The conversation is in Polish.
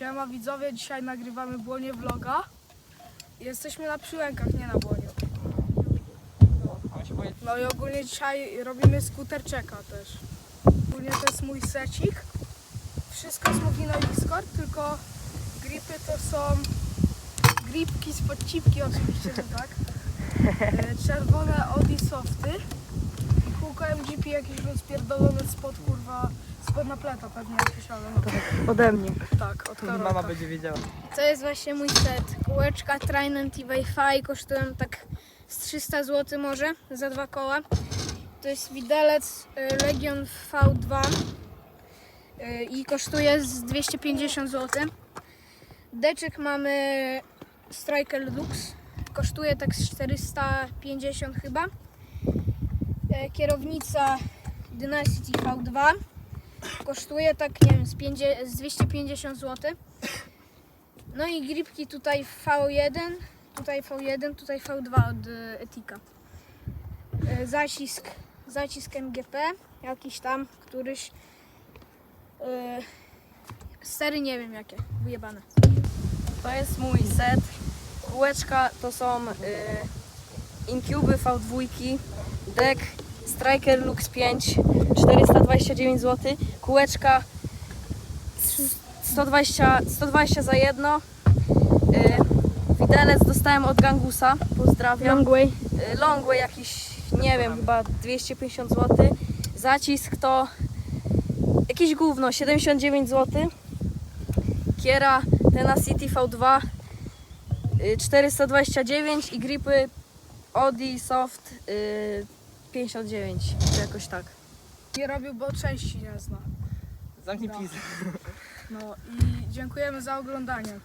Siema widzowie, dzisiaj nagrywamy Błonie vloga. Jesteśmy na Przyłękach, nie na Błoniu. No i ogólnie dzisiaj robimy skuterczeka też. Ogólnie to jest mój secik. Wszystko z Movino i Discord, tylko gripy to są gripki z podcipki oczywiście, że tak. E, Czerwone Audi Softy. I kółko MGP jakieś rozpierdolone spod kurwa, spod napleta pewnie jakieś, ale no to Ode mnie. tak, od Karolka. Mama będzie wiedziała. To jest właśnie mój set. Kółeczka Trident i Wi-Fi kosztują tak z 300 zł może za dwa koła. To jest widelec y, Legion V2 y, i kosztuje z 250 zł. Deczek mamy Striker Lux. Kosztuje tak z 450 chyba. E, Kierownica Dynasty V2 kosztuje tak nie wiem z, 50 z 250 zł. No i gripki tutaj V1, tutaj V1, tutaj V2 od e, Etika. E, Zacisk, zacisk MGP, jakiś tam, któryś. E, Stery nie wiem jakie, wyjebane. To jest mój set. Kółeczka to są y, Incuby V2, deck Striker Lux 5, 429 zł. Kółeczka 120, 120 za jedno. Y, widelec dostałem od Gangusa, pozdrawiam. Longway. Longway jakiś, nie wiem, chyba 250 zł. Zacisk to jakieś gówno, 79 zł. Kiera Tenacity V2 y, 429 i gripy Audi Soft y, 59, czy jakoś tak. Nie robił, bo części nie zna. Zamknij No. pizdę. No i dziękujemy za oglądanie.